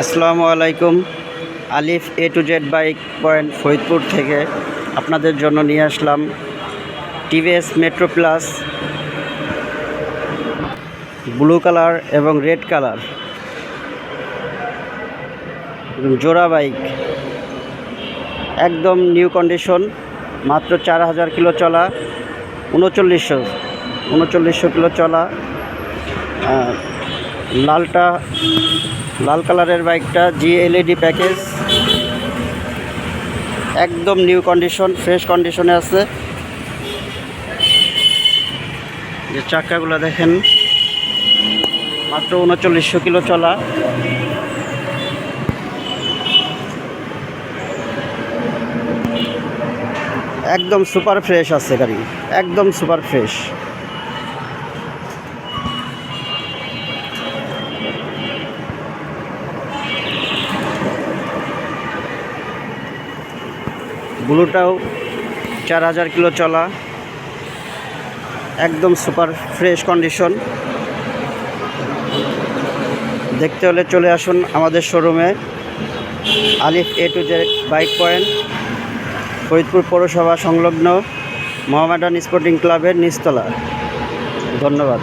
আসসালামু আলাইকুম। Alif A to Z bike point Faridpur থেকে আপনাদের জন্য নিয়ে আসলাম TVS Metro plus blue colour এবং রেড কালার জোড়া বাইক একদম নিউ কন্ডিশন মাত্র চার হাজার কিলো চলা, উনচল্লিশশো উনচল্লিশশো কিলো চলা। লালটা, লাল কালারের বাইকটা জি এলইডি প্যাকেজ একদম নিউ কন্ডিশন ফ্রেশ কন্ডিশনে আছে। যে চাকাগুলো দেখেন, মাত্র উনচল্লিশশো কিলো চলা। একদম সুপার ফ্রেশ আছে গাড়ি, একদম সুপার ফ্রেশ ব্লুটাও চার হাজার কিলো চলা। একদম সুপার ফ্রেশ কন্ডিশন। দেখতে হলে চলে আসুন আমাদের শোরুমে। Alif A to Z bike point, Faridpur পৌরসভা সংলগ্ন মোহামেডান স্পোর্টিং ক্লাবের নিচতলা। ধন্যবাদ।